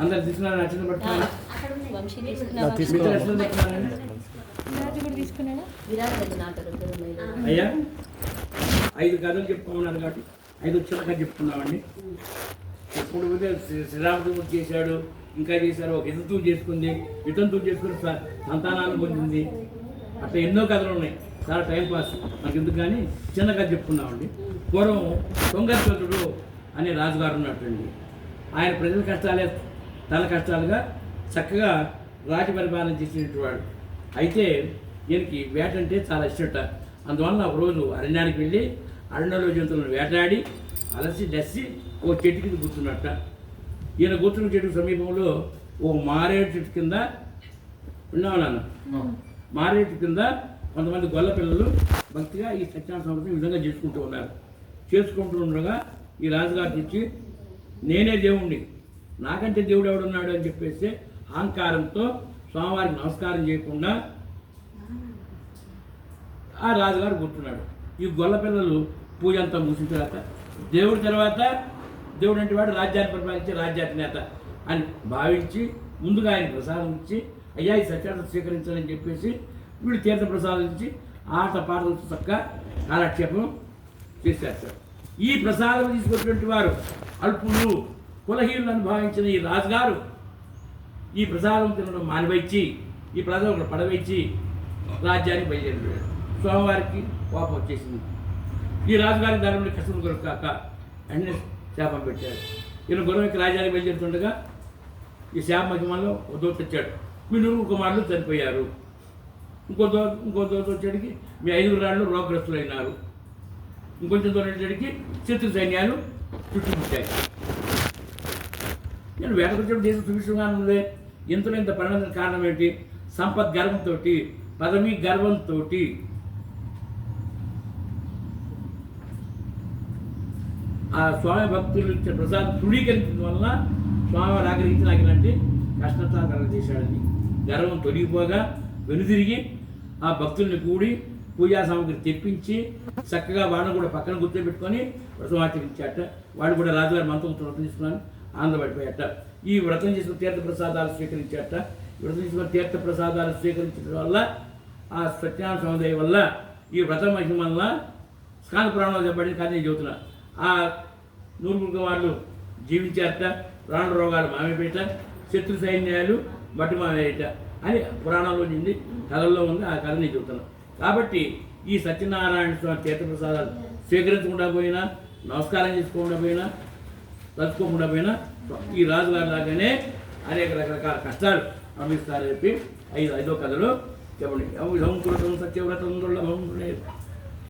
అందరు తీసుకున్నారు? నచ్చిన. అయ్యా ఐదు కథలు చెప్పుకోమన్నారు కాబట్టి ఐదు వచ్చిన కథ చెప్పుకున్నామండి. ఎప్పుడు పోతే శ్రీ- శ్రీరామచంద్రుడు చేశాడు ఇంకా చేశారు ఒక ఇతంతూ చేసుకుంది ఇతంతూ చేసుకుని సంతానాన్ని పొందింది. అట్లా ఎన్నో కథలు ఉన్నాయి. చాలా టైం పాస్. మనకి ఎందుకు కానీ చిన్న కథ చెప్పుకున్నామండి. పూర్వం తొంగర్చోతుడు అనే రాజుగారు ఉన్నట్టండి ఆయన ప్రజల కష్టాలే తన కష్టాలుగా చక్కగా రాజు పరిపాలన చేసినటువంటి వాడు. అయితే ఈయనకి వేట అంటే చాలా ఇష్టట. అందువలన ఒక రోజు అరణ్యానికి వెళ్ళి అరణ్యంలో జంతువులను వేటాడి అలసి డస్సి ఓ చెట్టు కింద కూర్చున్నట్ట. ఈయన కూర్చున్న చెట్టు సమీపంలో ఓ మారేడు చెట్టు కింద ఉన్నావు నాన్న. మారేడు కింద కొంతమంది గొల్ల పిల్లలు భక్తిగా ఈ సత్యాన సంవత్సరం విధంగా చేసుకుంటూ ఉన్నారు. చేసుకుంటూ ఉండగా ఈ రాజుగారు తెచ్చి నేనే దేవుణ్ణి. నాకంటే దేవుడు ఎవడున్నాడు అని చెప్పేసి అహంకారంతో స్వామివారికి నమస్కారం చేయకుండా ఆ రాజుగారు కూర్చున్నాడు ఈ గొల్ల పిల్లలు పూజ అంతా ముగిసిన తర్వాత దేవుడి తర్వాత దేవుడు అంటే వాడు రాజ్యాన్ని పరిపాలించే రాజ్యాధినేత అని భావించి ముందుగా ఆయన ప్రసాదం ఇచ్చి అయ్యా ఈ సత్యాన్ని స్వీకరించాలని చెప్పేసి వీడు తీర్థ ప్రసాదం ఇచ్చి ఆట పాటలతో చక్క కాలక్షేపం చేసేస్తారు ఈ ప్రసాదం తీసుకున్నటువంటి వారు అల్పులు కులహీనులను భావించిన ఈ రాజుగారు ఈ ప్రసాదం తినడం మానివచ్చి ఈ ప్రసాదం ఒకటి పడవేచ్చి రాజ్యానికి బయలుదేరిపోయాడు స్వామివారికి కోపం వచ్చేసింది. ఈ రాజుగారి ధర్మంలో కష్టం కొరకు కాక అన్ని శాపం పెట్టాడు ఈయన గురవకి రాజ్యానికి బయలుదేరుతుండగా ఈ శాప మహిమలో ఒక తెచ్చాడు మీ నూరు కుమారులు చనిపోయారు. ఇంకో దో ఇంకో దోత వచ్చేటికి మీ ఐదుగురు రాళ్ళు రోగ్రస్తులైనారు ఇంకొంచెం దూరం జరిగి శత్రు సైన్యాలు చుట్టుముట్టాయి నేను వేటకొచ్చిన దేశం సుభిక్షంగా ఉంది ఇంతలో ఇంత పరిణామం కారణం ఏంటి సంపద్ గర్వంతో పదవి గర్వంతో ఆ స్వామి భక్తులు ఇచ్చే ప్రసాదం తృణీకరించడం వలన స్వామివారు ఆగ్రహించి నాకు ఇలాంటి కష్టత కలగజేశాడని గర్వం తొలగిపోగా వెనుదిరిగి ఆ భక్తుల్ని కూడి పూజా సామాగ్రి తెప్పించి చక్కగా వాడిని కూడా పక్కన గుర్తుపెట్టుకొని వ్రతం ఆచరించాట వాడు కూడా రాజుగారి మంత్రం వ్రతం తీసుకున్నాను ఆనందపడిపోయాట ఈ వ్రతం చేసిన తీర్థ ప్రసాదాలు స్వీకరించాట ఈ వ్రతం తీసుకుని తీర్థ ప్రసాదాలు స్వీకరించడం వల్ల ఆ సత్యనారాయణ సముదాయం వల్ల ఈ వ్రత మహిమ వల్ల స్కాంద పురాణంలో చెప్పబడిన కానీ నేను చెబుతున్నా. ఆ నూరుగురు వాళ్ళు జీవించారట. ప్రాణ రోగాలు మామిపేట శత్రు సైన్యాలు మట్టి మామేట అని పురాణంలో ఉంది కథల్లో ఉంది. ఆ కథ నేను చెబుతున్నాను కాబట్టి ఈ సత్యనారాయణ స్వామి తీర్థప్రసాదాలు స్వీకరించకుండా పోయినా నమస్కారం చేసుకోకుండా పోయినా తలుచుకోకుండా పోయినా ఈ రాజుగారి లాగానే అనేక రకరకాల కష్టాలు అనుభవిస్తారని చెప్పి ఐదు ఐదో కథలు చెప్పండి. సముద్రం సత్యవ్రతం